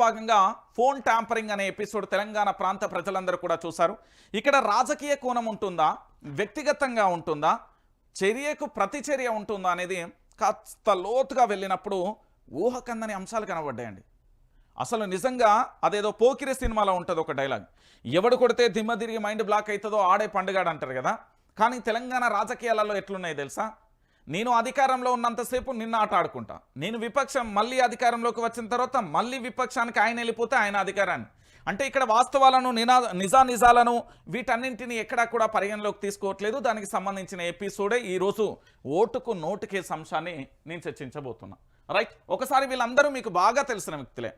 భాగంగా phone tampering అనే episode Telangana ప్రాంత ప్రజలందరూ కూడా చూశారు. ఇక్కడ రాజకీయ కోణం ఉంటుందా? వ్యక్తిగతంగా ఉంటుందా? చర్యకు ప్రతిచర్య ఉంటుందా అనేది కాస్త లోతుగా వెళ్ళినప్పుడు ఊహకందని అంశాలు కనబడ్డాయండి. అసలు నిజంగా అదేదో పోకిరి సినిమాలో ఉంటుంది ఒక డైలాగ్. ఎవడు కొడితే దిమ్మ తిరిగి మైండ్ బ్లాక్ అవుతుందో ఆడే పండుగాడు అంటారు కదా. కానీ తెలంగాణ రాజకీయాలలో ఎట్లున్నాయి తెలుసా? నేను అధికారంలో ఉన్నంతసేపు నిన్న ఆట ఆడుకుంటా. నేను విపక్షం మళ్ళీ అధికారంలోకి వచ్చిన తర్వాత మళ్ళీ విపక్షానికి ఆయన వెళ్ళిపోతే ఆయన అధికారాన్ని. అంటే ఇక్కడ వాస్తవాలను నినా నిజా నిజాలను వీటన్నింటిని ఎక్కడా కూడా పరిగణలోకి తీసుకోవట్లేదు. దానికి సంబంధించిన ఎపిసోడే ఈరోజు ఓటుకు నోటు కేసు అంశాన్ని నేను చర్చించబోతున్నా. రైట్? ఒకసారి వీళ్ళందరూ మీకు బాగా తెలిసిన వ్యక్తులే.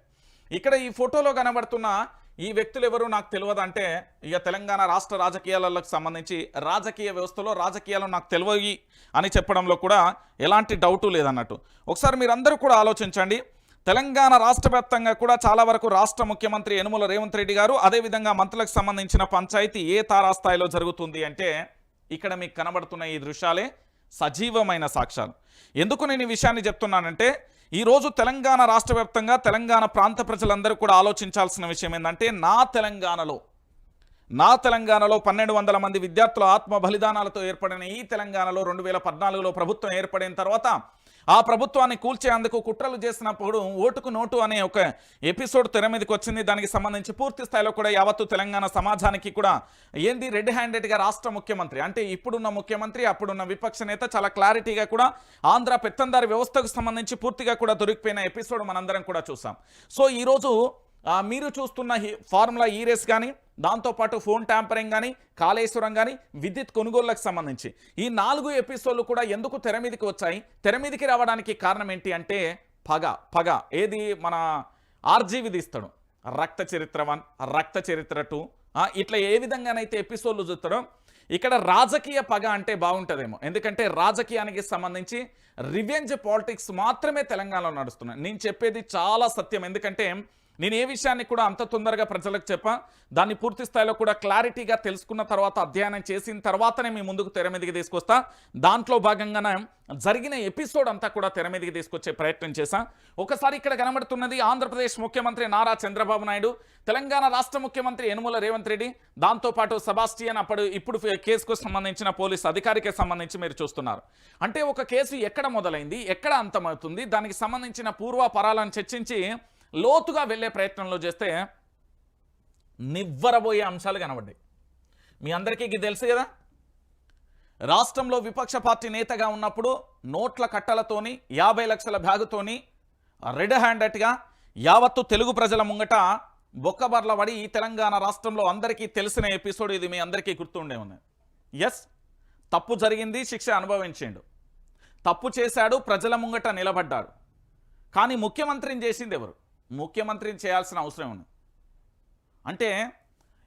ఇక్కడ ఈ ఫోటోలో కనబడుతున్న ఈ వ్యక్తులు ఎవరు నాకు తెలియదు అంటే ఇక తెలంగాణ రాష్ట్ర రాజకీయాలకు సంబంధించి రాజకీయ వ్యవస్థలో రాజకీయాలు నాకు తెలియవి అని చెప్పడంలో కూడా ఎలాంటి డౌటు లేదన్నట్టు. ఒకసారి మీరందరూ కూడా ఆలోచించండి. తెలంగాణ రాష్ట్ర వ్యాప్తంగా కూడా చాలా వరకు రాష్ట్ర ముఖ్యమంత్రి యనుమల రేవంత్ రెడ్డి గారు అదేవిధంగా మంత్రులకు సంబంధించిన పంచాయతీ ఏ తారాస్థాయిలో జరుగుతుంది అంటే ఇక్కడ మీకు కనబడుతున్న ఈ దృశ్యాలే సజీవమైన సాక్ష్యాలు. ఎందుకు నేను ఈ విషయాన్ని చెప్తున్నానంటే ఈరోజు తెలంగాణ రాష్ట్ర వ్యాప్తంగా తెలంగాణ ప్రాంత ప్రజలందరూ కూడా ఆలోచించాల్సిన విషయం ఏంటంటే నా తెలంగాణలో నా తెలంగాణలో పన్నెండు వందల మంది విద్యార్థుల ఆత్మ బలిదానాలతో ఏర్పడిన ఈ తెలంగాణలో రెండు వేల పద్నాలుగులో ప్రభుత్వం ఏర్పడిన తర్వాత ఆ ప్రభుత్వాన్ని కూల్చేందుకు కుట్రలు చేసినప్పుడు ఓటుకు నోటు అనే ఒక ఎపిసోడ్ తెర మీదకి వచ్చింది. దానికి సంబంధించి పూర్తి స్థాయిలో కూడా యావత్తు తెలంగాణ సమాజానికి కూడా ఏంది రెడ్ హ్యాండెడ్గా రాష్ట్ర ముఖ్యమంత్రి? అంటే ఇప్పుడున్న ముఖ్యమంత్రి అప్పుడున్న విపక్ష నేత చాలా క్లారిటీగా కూడా ఆంధ్ర పెత్తందారి వ్యవస్థకు సంబంధించి పూర్తిగా కూడా దొరికిపోయిన ఎపిసోడ్ మనందరం కూడా చూసాం. సో ఈరోజు మీరు చూస్తున్న హీ- ఫార్ములా ఈ రేస్ కానీ దాంతోపాటు ఫోన్ ట్యాంపరింగ్ కానీ కాళేశ్వరం కానీ విద్యుత్ కొనుగోళ్ళకు సంబంధించి. ఈ నాలుగు ఎపిసోడ్లు కూడా ఎందుకు తెర మీదకి వచ్చాయి? తెర మీదకి రావడానికి కారణం ఏంటి అంటే పగ పగ. ఏది? మన ఆర్జీవి తీస్తాడు రక్త చరిత్ర వన్ రక్త చరిత్ర టూ. ఇట్లా ఏ విధంగానైతే ఎపిసోడ్లు చూస్తాడో ఇక్కడ రాజకీయ పగ అంటే బాగుంటుందేమో. ఎందుకంటే రాజకీయానికి సంబంధించి రివెంజ్ పాలిటిక్స్ మాత్రమే తెలంగాణలో నడుస్తున్నాయి. నేను చెప్పేది చాలా సత్యం. ఎందుకంటే నేను ఏ విషయాన్ని కూడా అంత తొందరగా ప్రజలకు చెప్పా దాన్ని పూర్తి స్థాయిలో కూడా క్లారిటీగా తెలుసుకున్న తర్వాత అధ్యయనం చేసిన తర్వాతనే మీ ముందుకు తెర మీదకి తీసుకొస్తా. దాంట్లో భాగంగానే జరిగిన ఎపిసోడ్ అంతా కూడా తెర మీదకి తీసుకొచ్చే ప్రయత్నం చేశా. ఒకసారి ఇక్కడ కనబడుతున్నది ఆంధ్రప్రదేశ్ ముఖ్యమంత్రి నారా చంద్రబాబు నాయుడు తెలంగాణ రాష్ట్ర ముఖ్యమంత్రి యనుమల రేవంత్ రెడ్డి దాంతోపాటు సబాస్టియన్ అప్పుడు ఇప్పుడు కేసుకు సంబంధించిన పోలీస్ అధికారికి సంబంధించి మీరు చూస్తున్నారు. అంటే ఒక కేసు ఎక్కడ మొదలైంది ఎక్కడ అంతమవుతుంది దానికి సంబంధించిన పూర్వపరాలను చర్చించి లోతుగా వెళ్ళే ప్రయత్నంలో చేస్తే నివ్వరబోయే అంశాలు కనబడ్డాయి. మీ అందరికీ ఇది తెలుసు కదా? రాష్ట్రంలో విపక్ష పార్టీ నేతగా ఉన్నప్పుడు నోట్ల కట్టలతోని యాభై లక్షల బ్యాగుతోని రెడ్ హ్యాండెడ్గా యావత్తు తెలుగు ప్రజల ముంగట బొక్కబర్ల పడి ఈ తెలంగాణ రాష్ట్రంలో అందరికీ తెలిసిన ఎపిసోడ్ ఇది మీ అందరికీ గుర్తుండే ఉంది. ఎస్ తప్పు జరిగింది శిక్ష అనుభవించిండు. తప్పు చేశాడు ప్రజల ముంగట నిలబడ్డాడు. కానీ ముఖ్యమంత్రిని చేసింది ఎవరు? ముఖ్యమంత్రిని చేయాల్సిన అవసరం ఉంది అంటే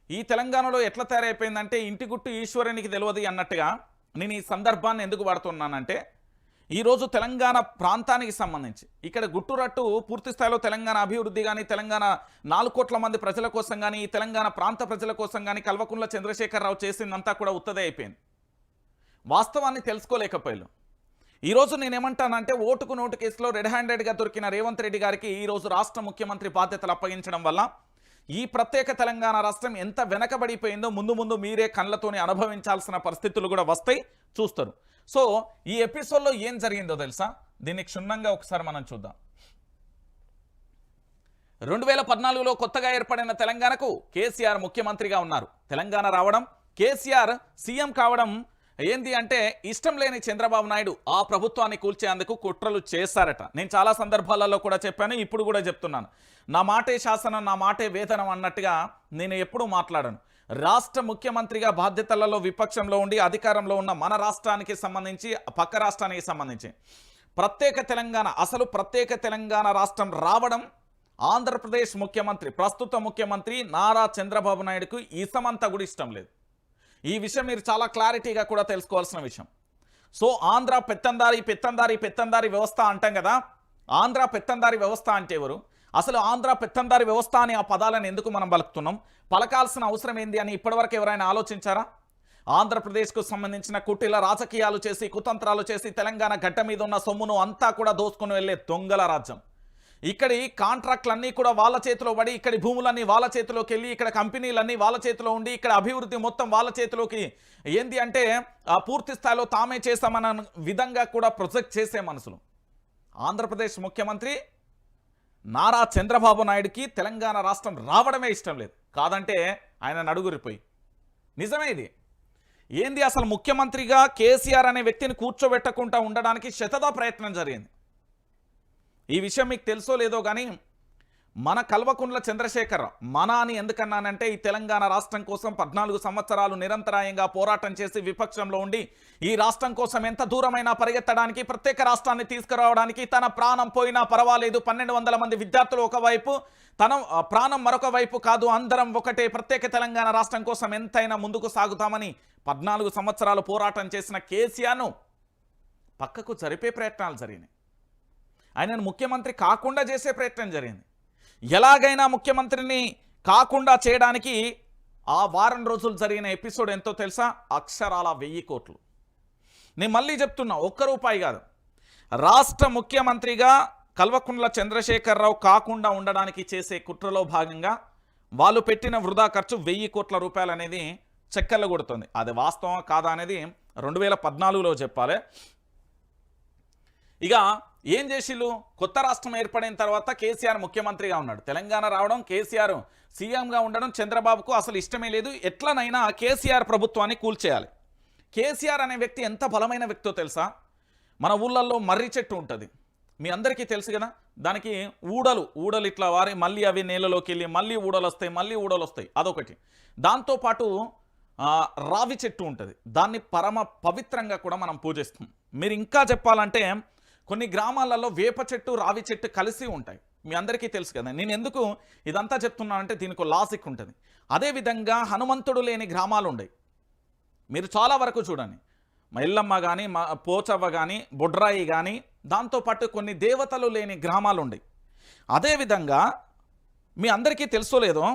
ఈ తెలంగాణలో ఎట్లా తయారైపోయిందంటే ఇంటి గుట్టు ఈశ్వరునికి తెలియదు అన్నట్టుగా నేను ఈ సందర్భాన్ని ఎందుకు వాడుతున్నానంటే ఈరోజు తెలంగాణ ప్రాంతానికి సంబంధించి ఇక్కడ గుట్టురట్టు పూర్తి స్థాయిలో తెలంగాణ అభివృద్ధి కానీ తెలంగాణ నాలుగు కోట్ల మంది ప్రజల కోసం కానీ ఈ తెలంగాణ ప్రాంత ప్రజల కోసం కానీ కల్వకుంట్ల చంద్రశేఖరరావు చేసిందంతా కూడా ఉత్తదే అయిపోయింది. వాస్తవాన్ని తెలుసుకోలేకపోయారు ఈరోజు నేనేమంటానంటే ఓటుకు నోటు కేసులో రెడ్ హ్యాండెడ్గా దొరికిన రేవంత్ రెడ్డి గారికి ఈరోజు రాష్ట్ర ముఖ్యమంత్రి బాధ్యతలు అప్పగించడం వల్ల ఈ ప్రత్యేక తెలంగాణ రాష్ట్రం ఎంత వెనకబడిపోయిందో ముందు ముందు మీరే కళ్ళతోనే అనుభవించాల్సిన పరిస్థితులు కూడా వస్తాయి చూస్తారు. సో ఈ ఎపిసోడ్లో ఏం జరిగిందో తెలుసా? దీన్ని క్షుణ్ణంగా ఒకసారి మనం చూద్దాం. రెండు వేల పద్నాలుగులో కొత్తగా ఏర్పడిన తెలంగాణకు కేసీఆర్ ముఖ్యమంత్రిగా ఉన్నారు. తెలంగాణ రావడం కేసీఆర్ సీఎం కావడం ఏంది అంటే ఇష్టం లేని చంద్రబాబు నాయుడు ఆ ప్రభుత్వాన్ని కూల్చేందుకు కుట్రలు చేశారట. నేను చాలా సందర్భాలలో కూడా చెప్పాను ఇప్పుడు కూడా చెప్తున్నాను. నా మాటే శాసనం నా మాటే వేతనం అన్నట్టుగా నేను ఎప్పుడూ మాట్లాడను. రాష్ట్ర ముఖ్యమంత్రిగా బాధ్యతలలో విపక్షంలో ఉండి అధికారంలో ఉన్న మన రాష్ట్రానికి సంబంధించి పక్క రాష్ట్రానికి సంబంధించి ప్రత్యేక తెలంగాణ అసలు ప్రత్యేక తెలంగాణ రాష్ట్రం రావడం ఆంధ్రప్రదేశ్ ముఖ్యమంత్రి ప్రస్తుత ముఖ్యమంత్రి నారా చంద్రబాబు నాయుడుకు ఇసమంతా కూడా ఇష్టం లేదు. ఈ విషయం మీరు చాలా క్లారిటీగా కూడా తెలుసుకోవాల్సిన విషయం. సో ఆంధ్ర పెత్తందారి పెత్తందారి పెత్తందారి వ్యవస్థ అంటాం కదా. ఆంధ్ర పెత్తందారి వ్యవస్థ అంటే ఎవరు? అసలు ఆంధ్ర పెత్తందారి వ్యవస్థ అనే ఆ పదాలను ఎందుకు మనం పలుకుతున్నాం పలకాల్సిన అవసరం ఏంది అని ఇప్పటివరకు ఎవరైనా ఆలోచించారా? ఆంధ్రప్రదేశ్కు సంబంధించిన కుటిల రాజకీయాలు చేసి కుతంత్రాలు చేసి తెలంగాణ గడ్డ మీద ఉన్న సొమ్మును అంతా కూడా దోసుకుని వెళ్ళే దొంగల రాజ్యం. ఇక్కడి కాంట్రాక్ట్లన్నీ కూడా వాళ్ళ చేతిలో పడి ఇక్కడి భూములన్నీ వాళ్ళ చేతిలోకి వెళ్ళి ఇక్కడ కంపెనీలన్నీ వాళ్ళ చేతిలో ఉండి ఇక్కడ అభివృద్ధి మొత్తం వాళ్ళ చేతిలోకి. ఏంది అంటే ఆ పూర్తి స్థాయిలో తామే చేస్తామన్న విధంగా కూడా ప్రొజెక్ట్ చేసే మనసులు. ఆంధ్రప్రదేశ్ ముఖ్యమంత్రి నారా చంద్రబాబు నాయుడుకి తెలంగాణ రాష్ట్రం రావడమే ఇష్టం లేదు. కాదంటే ఆయన నడుగురిపోయి. నిజమే ఇది. ఏంది అసలు ముఖ్యమంత్రిగా కేసీఆర్ అనే వ్యక్తిని కూర్చోబెట్టకుండా ఉండడానికి శతదా ప్రయత్నం జరిగింది. ఈ విషయం మీకు తెలుసో లేదో కానీ మన కల్వకుండ్ల చంద్రశేఖర్ మన అని ఎందుకన్నానంటే ఈ తెలంగాణ రాష్ట్రం కోసం పద్నాలుగు సంవత్సరాలు నిరంతరాయంగా పోరాటం చేసి విపక్షంలో ఉండి ఈ రాష్ట్రం కోసం ఎంత దూరమైనా పరిగెత్తడానికి ప్రత్యేక రాష్ట్రాన్ని తీసుకురావడానికి తన ప్రాణం పోయినా పర్వాలేదు. పన్నెండు వందల మంది విద్యార్థులు ఒకవైపు తన ప్రాణం మరొక వైపు కాదు అందరం ఒకటే. ప్రత్యేక తెలంగాణ రాష్ట్రం కోసం ఎంతైనా ముందుకు సాగుతామని పద్నాలుగు సంవత్సరాలు పోరాటం చేసిన కేసీఆర్ను పక్కకు జరిపే ప్రయత్నాలు జరిగినాయి. ఆయనను ముఖ్యమంత్రి కాకుండా చేసే ప్రయత్నం జరిగింది. ఎలాగైనా ముఖ్యమంత్రిని కాకుండా చేయడానికి ఆ వారం రోజులు జరిగిన ఎపిసోడ్ ఎంతో తెలుసా? అక్షరాల వెయ్యి కోట్లు. నేను మళ్ళీ చెప్తున్నా ఒక్క రూపాయి కాదు. రాష్ట్ర ముఖ్యమంత్రిగా కల్వకుంట్ల చంద్రశేఖరరావు కాకుండా ఉండడానికి చేసే కుట్రలో భాగంగా వాళ్ళు పెట్టిన వృధా ఖర్చు వెయ్యి కోట్ల రూపాయలు అనేది చక్కర్లు కొడుతుంది. అది వాస్తవం కాదా అనేది రెండు వేల పద్నాలుగులో చెప్పాలి. ఇక ఏం చేసిళ్ళు? కొత్త రాష్ట్రం ఏర్పడిన తర్వాత కేసీఆర్ ముఖ్యమంత్రిగా ఉన్నాడు. తెలంగాణ రావడం కేసీఆర్ సీఎంగా ఉండడం చంద్రబాబుకు అసలు ఇష్టమే లేదు. ఎట్లనైనా కేసీఆర్ ప్రభుత్వాన్ని కూల్చేయాలి. కేసీఆర్ అనే వ్యక్తి ఎంత బలమైన వ్యక్తో తెలుసా? మన ఊళ్ళల్లో మర్రి చెట్టు ఉంటుంది. మీ అందరికీ తెలుసు కదా? దానికి ఊడలు ఊడలు ఇట్లా వారి మళ్ళీ అవి నేలలోకి వెళ్ళి మళ్ళీ ఊడలు వస్తాయి మళ్ళీ ఊడలు వస్తాయి. అదొకటి. దాంతోపాటు రావి చెట్టు ఉంటుంది. దాన్ని పరమ పవిత్రంగా కూడా మనం పూజిస్తాం. మీరు ఇంకా చెప్పాలంటే కొన్ని గ్రామాలలో వేప చెట్టు రావి చెట్టు కలిసి ఉంటాయి. మీ అందరికీ తెలుసు కదా నేను ఎందుకు ఇదంతా చెప్తున్నానంటే దీనికి లాజిక్ ఉంటుంది. అదేవిధంగా హనుమంతుడు లేని గ్రామాలు ఉండయి. మీరు చాలా వరకు చూడండి. మల్లమ్మ కానీ మా పోచవ్వ కానీ బొడ్రాయి కానీ దాంతోపాటు కొన్ని దేవతలు లేని గ్రామాలు ఉండయి. అదేవిధంగా మీ అందరికీ తెలుసో లేదో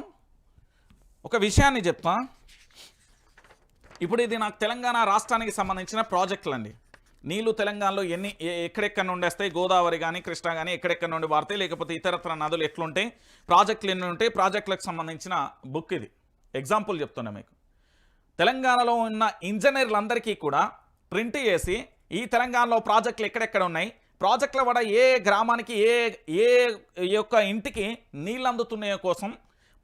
ఒక విషయాన్ని చెప్తా. ఇప్పుడు ఇది నాకు తెలంగాణ రాష్ట్రానికి సంబంధించిన ప్రాజెక్టులు అండి నీళ్ళు తెలంగాణలో ఎన్ని ఎక్కడెక్కడ నుండి వస్తాయి? గోదావరి కానీ కృష్ణా కానీ ఎక్కడెక్కడ నుండి వాడతాయి? లేకపోతే ఇతరత్ర నదులు ఎట్లుంటాయి? ప్రాజెక్టులు ఎన్ని ఉంటాయి? ప్రాజెక్టులకు సంబంధించిన బుక్ ఇది. ఎగ్జాంపుల్ చెప్తున్నా మీకు. తెలంగాణలో ఉన్న ఇంజనీర్లందరికీ కూడా ప్రింట్ చేసి ఈ తెలంగాణలో ప్రాజెక్టులు ఎక్కడెక్కడ ఉన్నాయి? ప్రాజెక్టుల వడ ఏ గ్రామానికి ఏ ఏ యొక్క ఇంటికి నీళ్ళు అందుతున్నాయో కోసం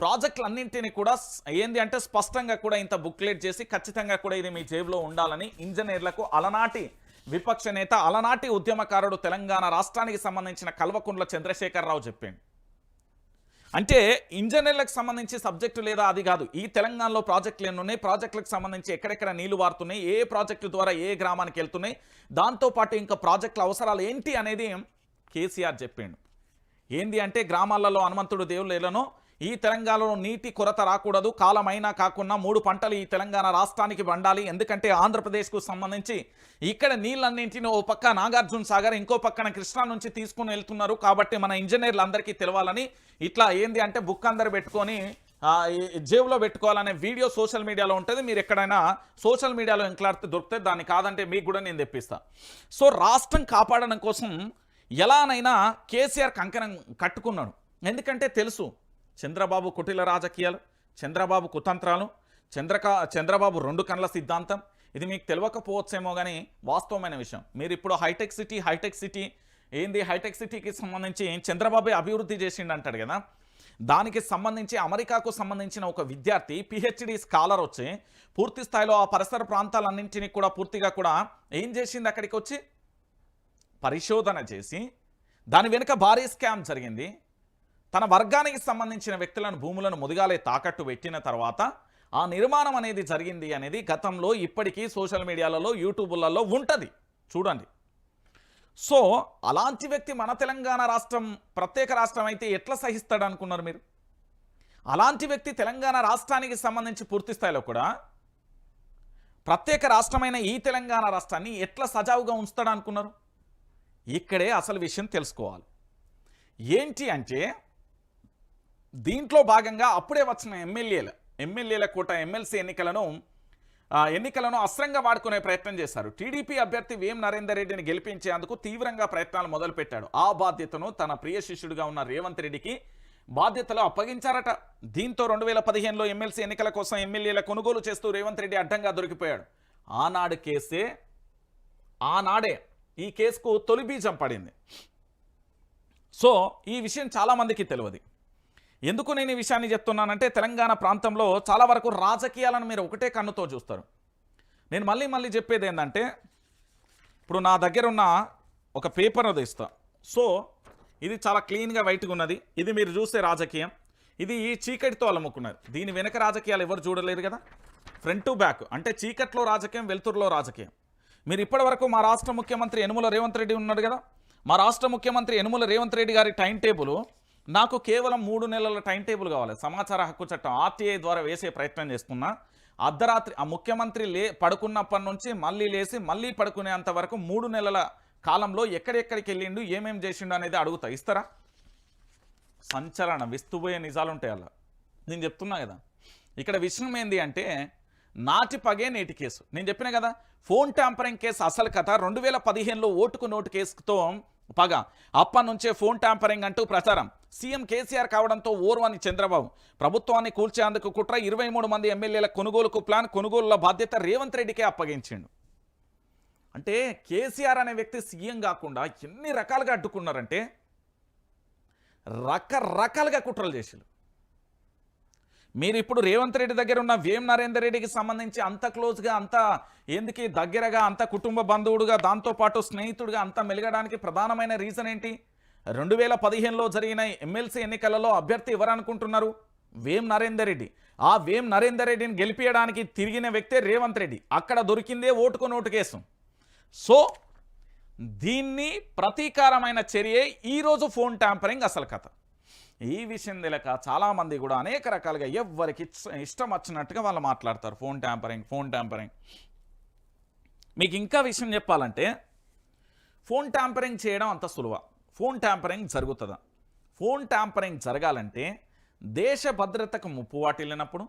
ప్రాజెక్టులన్నింటినీ కూడా ఏంది అంటే స్పష్టంగా కూడా ఇంత బుక్లెట్ చేసి ఖచ్చితంగా కూడా ఇది మీ జేబులో ఉండాలని ఇంజనీర్లకు అలనాటి విపక్ష నేత అలనాటి ఉద్యమకారుడు తెలంగాణ రాష్ట్రానికి సంబంధించిన కల్వకుండ్ల చంద్రశేఖరరావు చెప్పాడు. అంటే ఇంజనీర్లకు సంబంధించి సబ్జెక్టు లేదా అది కాదు. ఈ తెలంగాణలో ప్రాజెక్టులు ఎన్నున్నాయి ప్రాజెక్టులకు సంబంధించి ఎక్కడెక్కడ నీళ్ళు వారుతున్నాయి ఏ ప్రాజెక్టు ద్వారా ఏ గ్రామానికి వెళ్తున్నాయి దాంతోపాటు ఇంకా ప్రాజెక్టుల అవసరాలు ఏంటి అనేది కేసీఆర్ చెప్పిండు. ఏంది అంటే గ్రామాలలో హనుమంతుడు దేవుళ్ళను ఈ తెలంగాణలో నీటి కొరత రాకూడదు కాలమైనా కాకుండా మూడు పంటలు ఈ తెలంగాణ రాష్ట్రానికి వండాలి ఎందుకంటే ఆంధ్రప్రదేశ్కు సంబంధించి ఇక్కడ నీళ్ళన్నింటిని ఓ పక్క నాగార్జున సాగర్ ఇంకో పక్కన కృష్ణా నుంచి తీసుకుని వెళ్తున్నారు. కాబట్టి మన ఇంజనీర్లు అందరికీ తెలవాలని ఇట్లా ఏంది అంటే బుక్ అందరు పెట్టుకొని జేబులో పెట్టుకోవాలనే వీడియో సోషల్ మీడియాలో ఉంటుంది. మీరు ఎక్కడైనా సోషల్ మీడియాలో ఎంక్లాడితే దొరికితే దాన్ని కాదంటే మీకు కూడా నేను తెప్పిస్తా. సో రాష్ట్రం కాపాడడం కోసం ఎలానైనా కేసీఆర్ కంకణం కట్టుకున్నాడు. ఎందుకంటే తెలుసు చంద్రబాబు కుటిల రాజకీయాలు చంద్రబాబు కుతంత్రాలు చంద్రకా చంద్రబాబు రెండు కండ్ల సిద్ధాంతం. ఇది మీకు తెలియకపోవచ్చేమో కానీ వాస్తవమైన విషయం. మీరు ఇప్పుడు హైటెక్ సిటీ హైటెక్ సిటీ ఏంది హైటెక్ సిటీకి సంబంధించి చంద్రబాబు అభివృద్ధి చేసిండు అంటాడు కదా. దానికి సంబంధించి అమెరికాకు సంబంధించిన ఒక విద్యార్థి పిహెచ్డి స్కాలర్ వచ్చి పూర్తి స్థాయిలో ఆ పరిసర ప్రాంతాలన్నింటినీ కూడా పూర్తిగా కూడా ఏం చేసింది అక్కడికి వచ్చి పరిశోధన చేసి దాని వెనుక భారీ స్కామ్ జరిగింది. తన వర్గానికి సంబంధించిన వ్యక్తులను భూములను ముదిగాలే తాకట్టు పెట్టిన తర్వాత ఆ నిర్మాణం అనేది జరిగింది అనేది గతంలో ఇప్పటికీ సోషల్ మీడియాలలో యూట్యూబులలో ఉంటుంది. చూడండి. సో అలాంటి వ్యక్తి మన తెలంగాణ రాష్ట్రం ప్రత్యేక రాష్ట్రం అయితే ఎట్లా సహిస్తాడు అనుకున్నారు మీరు? అలాంటి వ్యక్తి తెలంగాణ రాష్ట్రానికి సంబంధించి పూర్తి స్థాయిలో కూడా ప్రత్యేక రాష్ట్రమైన ఈ తెలంగాణ రాష్ట్రాన్ని ఎట్లా సజావుగా ఉంచుతాడు అనుకున్నారు? ఇక్కడే అసలు విషయం తెలుసుకోవాలి. ఏంటి అంటే దీంట్లో భాగంగా అప్పుడే వచ్చిన ఎమ్మెల్యేల ఎమ్మెల్యేల కోట ఎమ్మెల్సీ ఎన్నికలను ఆ, ఎన్నికలను అస్త్రంగా వాడుకునే ప్రయత్నం చేశారు. టీడీపీ అభ్యర్థి వేం నరేందర్ రెడ్డిని గెలిపించేందుకు తీవ్రంగా ప్రయత్నాలు మొదలుపెట్టాడు. ఆ బాధ్యతను తన ప్రియ శిష్యుడిగా ఉన్న రేవంత్ రెడ్డికి బాధ్యతలు అప్పగించారట. దీంతో రెండు వేల పదిహేనులో ఎమ్మెల్సీ ఎన్నికల కోసం ఎమ్మెల్యేల కొనుగోలు చేస్తూ రేవంత్ రెడ్డి అడ్డంగా దొరికిపోయాడు. ఆనాడు కేసే ఆనాడే ఈ కేసుకు తొలి బీజం పడింది. సో ఈ విషయం చాలామందికి తెలియదు. ఎందుకు నేను ఈ విషయాన్ని చెప్తున్నానంటే తెలంగాణ ప్రాంతంలో చాలా వరకు రాజకీయాలను మీరు ఒకటే కన్నుతో చూస్తారు. నేను మళ్ళీ మళ్ళీ చెప్పేది ఏంటంటే ఇప్పుడు నా దగ్గర ఉన్న ఒక పేపర్ అది ఇస్తా సో ఇది చాలా క్లీన్గా వైట్గా ఉన్నది. ఇది మీరు చూస్తే రాజకీయం. ఇది ఈ చీకటితో అలముకున్నది. దీని వెనక రాజకీయాలు ఎవరు చూడలేదు కదా? ఫ్రంట్ టు బ్యాక్ అంటే చీకట్లో రాజకీయం వెలుతురులో రాజకీయం. మీరు ఇప్పటివరకు మా రాష్ట్ర ముఖ్యమంత్రి యనుమల రేవంత్ రెడ్డి ఉన్నాడు కదా? మా రాష్ట్ర ముఖ్యమంత్రి యనుమల రేవంత్ రెడ్డి గారి టైం టేబుల్ నాకు కేవలం మూడు నెలల టైం టేబుల్ కావాలి. సమాచార హక్కు చట్టం ఆర్టీఐ ద్వారా వేసే ప్రయత్నం చేస్తున్నా. అర్ధరాత్రి ఆ ముఖ్యమంత్రి లే పడుకున్నప్పటి నుంచి మళ్ళీ లేచి మళ్ళీ పడుకునేంత వరకు మూడు నెలల కాలంలో ఎక్కడెక్కడికి వెళ్ళిండు ఏమేం చేసిండు అనేది అడుగుతా. ఇస్తారా? సంచలన విస్తుపోయే నిజాలు ఉంటాయి అలా. నేను చెప్తున్నా కదా. ఇక్కడ విషయం ఏంది అంటే నాటి పగే నేటి కేసు. నేను చెప్పిన కదా ఫోన్ ట్యాంపరింగ్ కేసు అసలు కథ. రెండు వేల పదిహేనులో ఓటుకు నోటు కేసుతో పగ. అప్ప నుంచే ఫోన్ ట్యాంపరింగ్ అంటూ ప్రచారం. సీఎం కేసీఆర్ కావడంతో ఓర్వని చంద్రబాబు. ప్రభుత్వాన్ని కూల్చేందుకు కుట్ర ఇరవై మూడు మంది ఎమ్మెల్యేల కొనుగోలుకు ప్లాన్ కొనుగోలుల బాధ్యత రేవంత్ రెడ్డికే అప్పగించిండు. అంటే కేసీఆర్ అనే వ్యక్తి సీఎం కాకుండా ఎన్ని రకాలుగా అడ్డుకున్నారంటే రకరకాలుగా కుట్రలు చేసారు మీరు ఇప్పుడు రేవంత్ రెడ్డి దగ్గర ఉన్న వేం నరేందర్ రెడ్డికి సంబంధించి అంత క్లోజ్గా అంత ఎందుకు దగ్గరగా అంత కుటుంబ బంధువుడుగా దాంతోపాటు స్నేహితుడిగా అంత మెలగడానికి ప్రధానమైన రీజన్ ఏంటి? రెండు వేల పదిహేనులో జరిగిన ఎమ్మెల్సీ ఎన్నికలలో అభ్యర్థి ఎవరనుకుంటున్నారు? వేం నరేందర్ రెడ్డి. ఆ వేం నరేందర్ రెడ్డిని గెలిపించడానికి తిరిగిన వ్యక్తే రేవంత్ రెడ్డి. అక్కడ దొరికిందే ఓటుకు నోటు కేసు. సో దీన్ని ప్రతీకారమైన చర్యే ఈరోజు ఫోన్ ట్యాంపరింగ్ అసలు కథ. ఈ విషయం తెలియక చాలామంది కూడా అనేక రకాలుగా ఎవరికి ఇష్టం వచ్చినట్టుగా వాళ్ళు మాట్లాడతారు. Phone tampering phone tampering. మీకు ఇంకా విషయం చెప్పాలంటే ఫోన్ ట్యాంపరింగ్ చేయడం అంత సులువ. ఫోన్ ట్యాంపరింగ్ జరుగుతుందా? ఫోన్ ట్యాంపరింగ్ జరగాలంటే దేశ భద్రతకు ముప్పు వాటిల్లినప్పుడు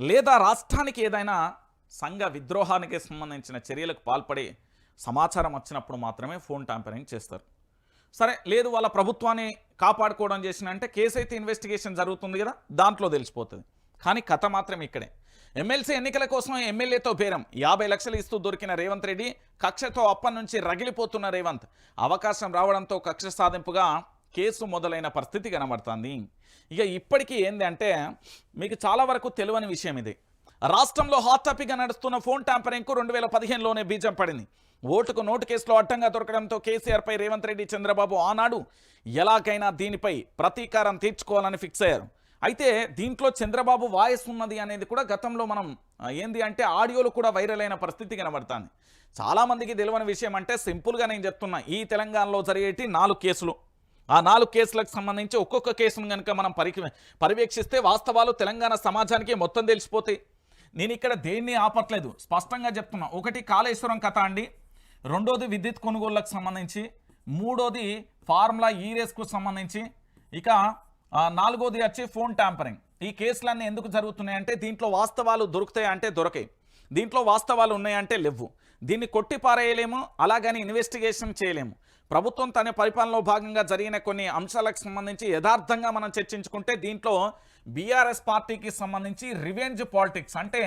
లేదా రాష్ట్రానికి ఏదైనా సంఘ విద్రోహానికి సంబంధించిన చర్యలకు పాల్పడే సమాచారం వచ్చినప్పుడు మాత్రమే ఫోన్ ట్యాంపరింగ్ చేస్తారు. సరే లేదు వాళ్ళ ప్రభుత్వాన్ని కాపాడుకోవడం చేసిన అంటే కేసు అయితే ఇన్వెస్టిగేషన్ జరుగుతుంది కదా? దాంట్లో తెలిసిపోతుంది. కానీ కథ మాత్రం ఇక్కడే. ఎమ్మెల్సీ ఎన్నికల కోసం ఎమ్మెల్యేతో బేరం. యాభై లక్షలు ఇస్తూ దొరికిన రేవంత్ రెడ్డి కక్షతో అప్పటి నుంచి రగిలిపోతున్న రేవంత్. అవకాశం రావడంతో కక్ష సాధింపుగా కేసు మొదలైన పరిస్థితి కనబడుతుంది. ఇక ఇప్పటికీ ఏంది అంటే మీకు చాలా వరకు తెలియని విషయం ఇది. రాష్ట్రంలో హాట్ టాపిక్గా నడుస్తున్న ఫోన్ ట్యాంపరింగ్కు రెండు వేల పదిహేనులోనే బీజం పడింది. ఓటుకు నోటు కేసులో అడ్డంగా దొరకడంతో కేసీఆర్పై రేవంత్ రెడ్డి చంద్రబాబు ఆనాడు ఎలాగైనా దీనిపై ప్రతీకారం తీర్చుకోవాలని ఫిక్స్ అయ్యారు. అయితే దీంట్లో చంద్రబాబు వాయిస్ ఉన్నది అనేది కూడా గతంలో మనం ఏంది అంటే ఆడియోలు కూడా వైరల్ అయిన పరిస్థితి కనబడుతుంది. చాలామందికి తెలియని విషయం అంటే సింపుల్గా నేను చెప్తున్నా ఈ తెలంగాణలో జరిగేటి నాలుగు కేసులు. ఆ నాలుగు కేసులకు సంబంధించి ఒక్కొక్క కేసును కనుక మనం పరి పర్యవేక్షిస్తే వాస్తవాలు తెలంగాణ సమాజానికి మొత్తం తెలిసిపోతాయి. నేను ఇక్కడ దేన్ని ఆపట్లేదు. స్పష్టంగా చెప్తున్నా ఒకటి కాళేశ్వరం కథ అండి. రెండోది విద్యుత్ కొనుగోళ్ళకు సంబంధించి మూడోది ఫార్ములా ఈ రేస్కు సంబంధించి. ఇక నాలుగోది వచ్చి ఫోన్ ట్యాంపరింగ్. ఈ కేసులన్నీ ఎందుకు జరుగుతున్నాయి అంటే దీంట్లో వాస్తవాలు దొరుకుతాయి అంటే దొరకాయి. దీంట్లో వాస్తవాలు ఉన్నాయంటే లేవు దీన్ని కొట్టి పారేయలేము అలాగని ఇన్వెస్టిగేషన్ చేయలేము. ప్రభుత్వం తన పరిపాలనలో భాగంగా జరిగిన కొన్ని అంశాలకు సంబంధించి యథార్థంగా మనం చర్చించుకుంటే దీంట్లో బీఆర్ఎస్ పార్టీకి సంబంధించి రివెంజ్ పాలిటిక్స్ అంటే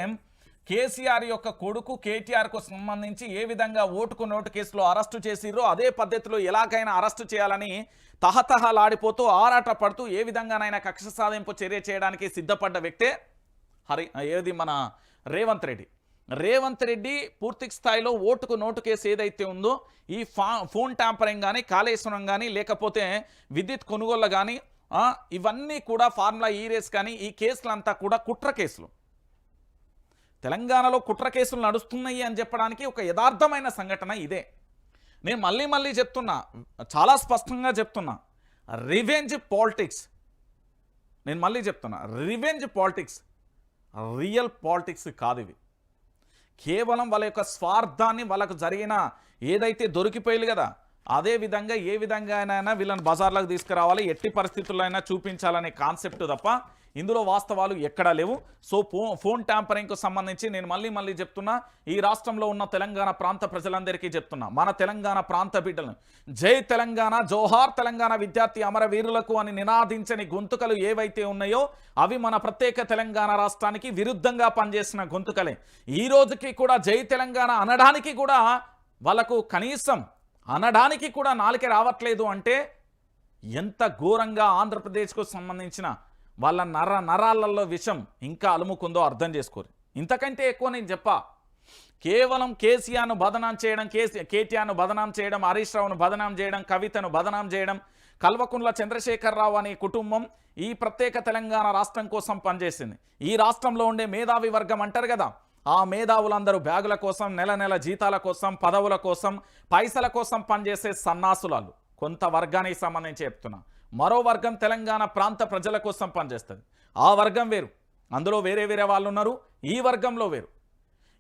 కేసీఆర్ యొక్క కొడుకు కేటీఆర్కు సంబంధించి ఏ విధంగా ఓటుకు నోటు కేసులో అరెస్టు చేసిరో అదే పద్ధతిలో ఎలాగైనా అరెస్టు చేయాలని తహతహలాడిపోతూ ఆరాట పడుతూ ఏ విధంగానైనా కక్ష సాధింపు చర్య చేయడానికి సిద్ధపడ్డ వ్యక్తే హరి ఏది మన రేవంత్ రెడ్డి. రేవంత్ రెడ్డి పూర్తి స్థాయిలో ఓటుకు నోటు కేసు ఏదైతే ఉందో ఈ ఫా ఫోన్ ట్యాంపరింగ్ కానీ కాళేశ్వరం కానీ లేకపోతే విద్యుత్ కొనుగోళ్ళు కానీ ఇవన్నీ కూడా ఫార్ములా ఈ రేస్ కానీ ఈ కేసులంతా కూడా కుట్ర కేసులు. తెలంగాణలో కుట్ర కేసులు నడుస్తున్నాయి అని చెప్పడానికి ఒక యథార్థమైన సంఘటన ఇదే. నేను మళ్ళీ మళ్ళీ చెప్తున్నా చాలా స్పష్టంగా చెప్తున్నా. Revenge politics. నేను మళ్ళీ చెప్తున్నా రివెంజ్ పాలిటిక్స్. రియల్ పాలిటిక్స్ కాదు ఇవి. కేవలం వాళ్ళ యొక్క స్వార్థాన్ని వాళ్ళకు జరిగిన ఏదైతే దొరికిపోయింది కదా అదే విధంగా ఏ విధంగానైనా వీళ్ళని బజార్లకు తీసుకురావాలి ఎట్టి పరిస్థితుల్లో అయినా చూపించాలనే కాన్సెప్ట్ తప్ప ఇందులో వాస్తవాలు ఎక్కడా లేవు. సో ఫోన్ ట్యాంపరింగ్కు సంబంధించి నేను మళ్ళీ మళ్ళీ చెప్తున్నా ఈ రాష్ట్రంలో ఉన్న తెలంగాణ ప్రాంత ప్రజలందరికీ చెప్తున్నా. మన తెలంగాణ ప్రాంత బిడ్డలను జై తెలంగాణ జోహార్ తెలంగాణ విద్యార్థి అమరవీరులకు అని నినాదించని గొంతుకలు ఏవైతే ఉన్నాయో అవి మన ప్రత్యేక తెలంగాణ రాష్ట్రానికి విరుద్ధంగా పనిచేసిన గొంతుకలే. ఈ రోజుకి కూడా జై తెలంగాణ అనడానికి కూడా వాళ్ళకు కనీసం అనడానికి కూడా నాలుక రావట్లేదు అంటే ఎంత ఘోరంగా ఆంధ్రప్రదేశ్కు సంబంధించిన వాళ్ళ నర నరాలలో విషం ఇంకా అలుముకుందో అర్థం చేసుకోరు. ఇంతకంటే ఎక్కువ నేను చెప్పా. కేవలం కేసీఆర్ను బదనాం చేయడం కేసీ కేటీఆర్ను బదనాం చేయడం హరీష్ రావును బదనాం చేయడం కవితను బదనాం చేయడం కల్వకుంట్ల చంద్రశేఖరరావు అనే కుటుంబం ఈ ప్రత్యేక తెలంగాణ రాష్ట్రం కోసం పనిచేసింది. ఈ రాష్ట్రంలో ఉండే మేధావి వర్గం అంటారు కదా ఆ మేధావులందరూ బ్యాగుల కోసం నెల నెల జీతాల కోసం పదవుల కోసం పైసల కోసం పనిచేసే సన్నాసులాలు. కొంత వర్గానికి సంబంధించి చెప్తున్నా. మరో వర్గం తెలంగాణ ప్రాంత ప్రజల కోసం పనిచేస్తుంది. ఆ వర్గం వేరు. అందులో వేరే వేరే వాళ్ళు ఉన్నారు. ఈ వర్గంలో వేరు.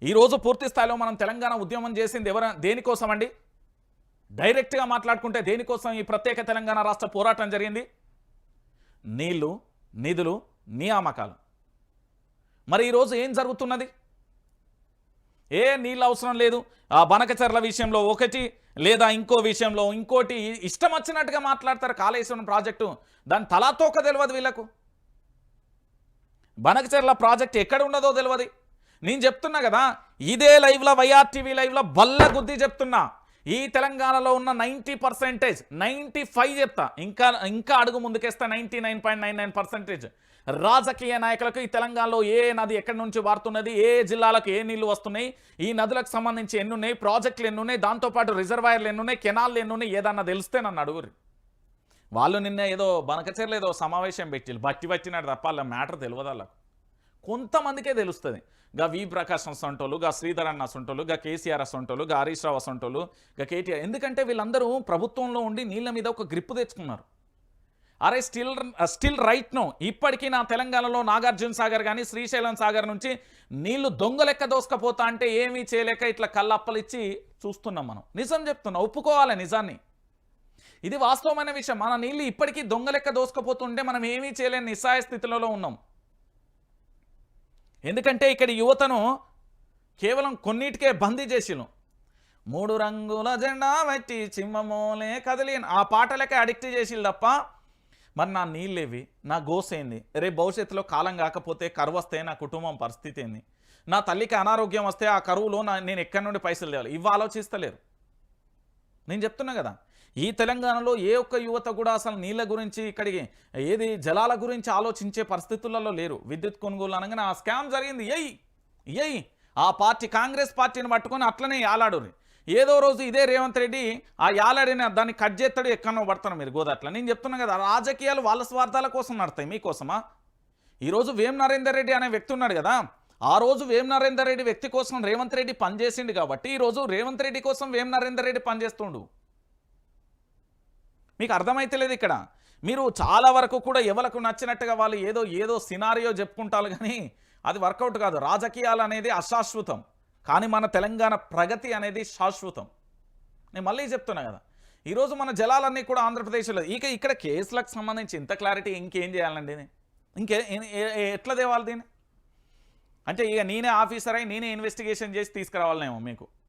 ఈరోజు పూర్తి స్థాయిలో మనం తెలంగాణ ఉద్యమం చేసింది ఎవర దేనికోసం అండి డైరెక్ట్గా మాట్లాడుకుంటే దేనికోసం ఈ ప్రత్యేక తెలంగాణ రాష్ట్ర పోరాటం జరిగింది? నీళ్ళు నిధులు నియామకాలు. మరి ఈరోజు ఏం జరుగుతున్నది? ఏ నీళ్ళు అవసరం లేదు. ఆ బనకచర్ల విషయంలో ఒకటి లేదా ఇంకో విషయంలో ఇంకోటి ఇష్టం వచ్చినట్టుగా మాట్లాడతారు కాళేశ్వరం ప్రాజెక్టు. దాని తలాతోక తెలియదు వీళ్ళకు. బనకచర్ల ప్రాజెక్ట్ ఎక్కడ ఉన్నదో తెలియదు నేను చెప్తున్నా కదా ఇదే లైవ్లో వైఆర్టీవీ లైవ్లో బల్ల గుద్ది చెప్తున్నా. ఈ తెలంగాణలో ఉన్న నైంటీ పర్సెంటేజ్ నైంటీ ఫైవ్ చెప్తా. ఇంకా ఇంకా అడుగు ముందుకేస్తా ninety nine point nine nine percentage. రాజకీయ నాయకులకు ఈ తెలంగాణలో ఏ నది ఎక్కడి నుంచి వారుతున్నది ఏ జిల్లాలకు ఏ నీళ్ళు వస్తున్నాయి ఈ నదులకు సంబంధించి ఎన్ని ఉన్నాయి ప్రాజెక్టులు ఎన్ని ఉన్నాయి దాంతోపాటు రిజర్వాయర్లు ఎన్ని ఉన్నాయి కెనాల్లు ఎన్ని ఉన్నాయి ఏదన్నా తెలిస్తే నన్ను అడుగురు వాళ్ళు నిన్న ఏదో బనకచర్లు ఏదో సమావేశం పెట్టి బట్టి పట్టినాడు తప్ప వాళ్ళ మ్యాటర్ తెలియదు వాళ్ళకు. కొంతమందికే తెలుస్తుంది. గా వి ప్రకాష్ అసొంటోలు గా శ్రీధర్ అన్న అసంటోళ్ళు గా కేసీఆర్ అసొంటోలు గా హరీష్ రావు అసంటోళ్ళు గా కేటీఆర్. ఎందుకంటే వీళ్ళందరూ ప్రభుత్వంలో ఉండి నీళ్ళ మీద ఒక గ్రిప్పు తెచ్చుకున్నారు. అరే స్టిల్ స్టిల్ రైట్ నో. ఇప్పటికీ నా తెలంగాణలో నాగార్జున సాగర్ కానీ శ్రీశైలం సాగర్ నుంచి నీళ్ళు దొంగ లెక్క దోసుకపోతా అంటే ఏమీ చేయలేక ఇట్లా కళ్ళప్పలు ఇచ్చి చూస్తున్నాం మనం. నిజం చెప్తున్నా ఒప్పుకోవాలి నిజాన్ని. ఇది వాస్తవమైన విషయం. మన నీళ్ళు ఇప్పటికీ దొంగ లెక్క దోసుకపోతుంటే మనం ఏమీ చేయలేని నిస్సాయ స్థితిలో ఉన్నాం. ఎందుకంటే ఇక్కడ యువతను కేవలం కొన్నిటికే బందీ చేసిను మూడు రంగుల జెండా వచ్చి చిమ్మమోలే కదిలి ఆ పాటలకే అడిక్ట్ చేసిళ్ళు తప్ప మరి నా నీళ్ళేవి? నా గోసేంది? రేపు భవిష్యత్తులో కాలం కాకపోతే కరువు వస్తే నా కుటుంబం పరిస్థితి ఏంది? నా తల్లికి అనారోగ్యం వస్తే ఆ కరువులో నా నేను ఎక్కడి నుండి పైసలు తేవాలి? ఇవి ఆలోచిస్తలేరు. నేను చెప్తున్నా కదా ఈ తెలంగాణలో ఏ ఒక్క యువత కూడా అసలు నీళ్ళ గురించి ఇక్కడికి ఏది జలాల గురించి ఆలోచించే పరిస్థితులలో లేరు. విద్యుత్ కొనుగోలు అనగానే ఆ స్కామ్ జరిగింది. ఎయ్ ఎయ్ ఆ పార్టీ కాంగ్రెస్ పార్టీని పట్టుకొని అట్లనే యాలాడు ఏదో రోజు ఇదే రేవంత్ రెడ్డి ఆ యాలాడిని దాన్ని కట్ చేస్తాడు ఎక్కడో పడతాను మీరు గోదట్ల. నేను చెప్తున్నా కదా రాజకీయాలు వాళ్ళ స్వార్థాల కోసం నడతాయి మీకోసమా? ఈరోజు వేం నరేందర్ రెడ్డి అనే వ్యక్తి ఉన్నాడు కదా ఆ రోజు వేం నరేందర్ రెడ్డి వ్యక్తి కోసం రేవంత్ రెడ్డి పనిచేసిండు కాబట్టి ఈరోజు రేవంత్ రెడ్డి కోసం వేం నరేందర్ రెడ్డి పనిచేస్తుండు? మీకు అర్థమైతలేదు ఇక్కడ. మీరు చాలా వరకు కూడా ఎవరికి నచ్చినట్టుగా వాళ్ళు ఏదో ఏదో సినారియో చెప్పుకుంటారు కానీ అది వర్కౌట్ కాదు. రాజకీయాలు అనేది అశాశ్వతం. కానీ మన తెలంగాణ ప్రగతి అనేది శాశ్వతం. నేను మళ్ళీ చెప్తున్నా కదా. ఈరోజు మన జలాలన్నీ కూడా ఆంధ్రప్రదేశ్లో ఇక ఇక్కడ కేసులకు సంబంధించి ఇంత క్లారిటీ ఇంకేం చేయాలండి ఇంకే ఎట్లా తేవాలి దీన్ని? అంటే ఇక నేనే ఆఫీసర్ అయి నేనే ఇన్వెస్టిగేషన్ చేసి తీసుకురావాలనేమో మీకు.